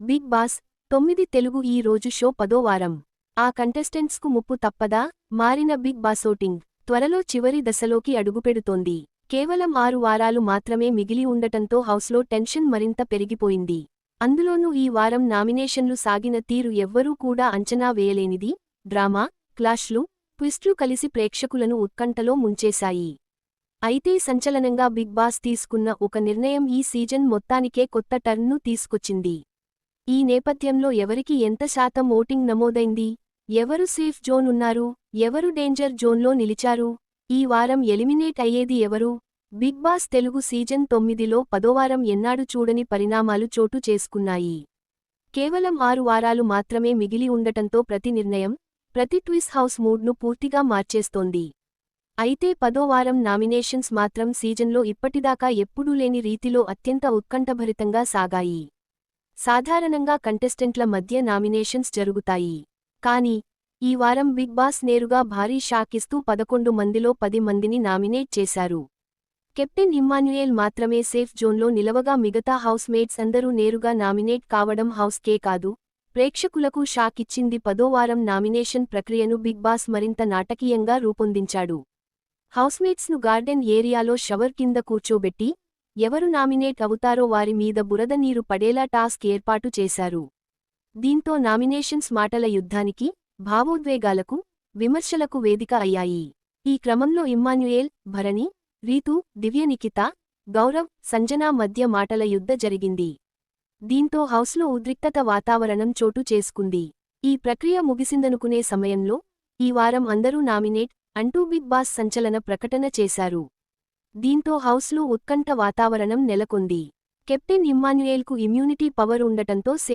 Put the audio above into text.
Big boss తొమ్మిది తెలుగు ఈ రోజు షో పదో వారం. ఆ కంటెస్టెంట్స్కు ముప్పు తప్పదా? మారిన బిగ్ బాసోటింగ్ త్వరలో చివరి దశలోకి అడుగుపెడుతోంది. కేవలం ఆరు వారాలు మాత్రమే మిగిలి ఉండటంతో హౌస్లో టెన్షన్ మరింత పెరిగిపోయింది. అందులోనూ ఈ వారం నామినేషన్లు సాగిన తీరు ఎవ్వరూ కూడా అంచనా వేయలేనిది. డ్రామా క్లాష్లు ట్విస్ట్లు కలిసి ప్రేక్షకులను ఉత్కంఠలో ముంచేశాయి. అయితే సంచలనంగా బిగ్ బాస్ తీసుకున్న ఒక నిర్ణయం ఈ సీజన్ మొత్తానికే కొత్త టర్న్ను తీసుకొచ్చింది. ఈ నేపథ్యంలో ఎవరికి ఎంత శాతం ఓటింగ్ నమోదైంది? ఎవరు సేఫ్ జోన్ ఉన్నారు? ఎవరు డేంజర్ జోన్లో నిలిచారు? ఈ వారం ఎలిమినేట్ అయ్యేది ఎవరు? బిగ్ బాస్ తెలుగు సీజన్ తొమ్మిదిలో పదోవారం ఎన్నాడు చూడని పరిణామాలు చోటు చేసుకున్నాయి. కేవలం ఆరు వారాలు మాత్రమే మిగిలి ఉండటంతో ప్రతి నిర్ణయం ప్రతి ట్విస్ హౌస్ మూడ్ను పూర్తిగా మార్చేస్తోంది. అయితే పదో వారం నామినేషన్స్ మాత్రం సీజన్లో ఇప్పటిదాకా ఎప్పుడూ లేని రీతిలో అత్యంత ఉత్కంఠభరితంగా సాగాయి. సాధారణంగా కంటెస్టెంట్ల మధ్య నామినేషన్స్ జరుగుతాయి. కానీ ఈ వారం బిగ్ బాస్ నేరుగా భారీ షాకిస్తూ పదకొండు మందిలో పది మందిని నామినేట్ చేశారు. కెప్టెన్ ఇమ్మాన్యుయేల్ మాత్రమే సేఫ్ జోన్లో నిలవగా మిగతా హౌస్ మేట్స్ అందరూ నేరుగా నామినేట్ కావడం హౌస్ కే కాదు ప్రేక్షకులకు షాక్ ఇచ్చింది పదో వారం నామినేషన్ ప్రక్రియను బిగ్ బాస్ మరింత నాటకీయంగా రూపొందించాడు. హౌస్మేట్స్ను గార్డెన్ ఏరియాలో షవర్ కింద కూర్చోబెట్టి ఎవరు నామినేట్ అవుతారో వారి మీద బురద నీరు పడేలా టాస్క్ ఏర్పాటు చేశారు. దీంతో నామినేషన్స్ మాటల యుద్ధానికి భావోద్వేగాలకు విమర్శలకు వేదిక అయ్యాయి. ఈ క్రమంలో ఇమ్మాన్యుయేల్ భరణి రీతు దివ్యనికిత గౌరవ్ సంజనా మధ్య మాటల యుద్ధ జరిగింది. దీంతో హౌస్లో ఉద్రిక్తత వాతావరణం చోటు చేసుకుంది. ఈ ప్రక్రియ ముగిసిందనుకునే సమయంలో ఈ వారం అందరూ నామినేట్ అంటూ బిగ్ బాస్ సంచలన ప్రకటన చేశారు. దీంతో హౌస్లో ఉత్కంఠ వాతావరణం నెలకొంది. కెప్టెన్ ఇమ్మాన్యుయేల్కు ఇమ్యూనిటీ పవర్ ఉండటంతో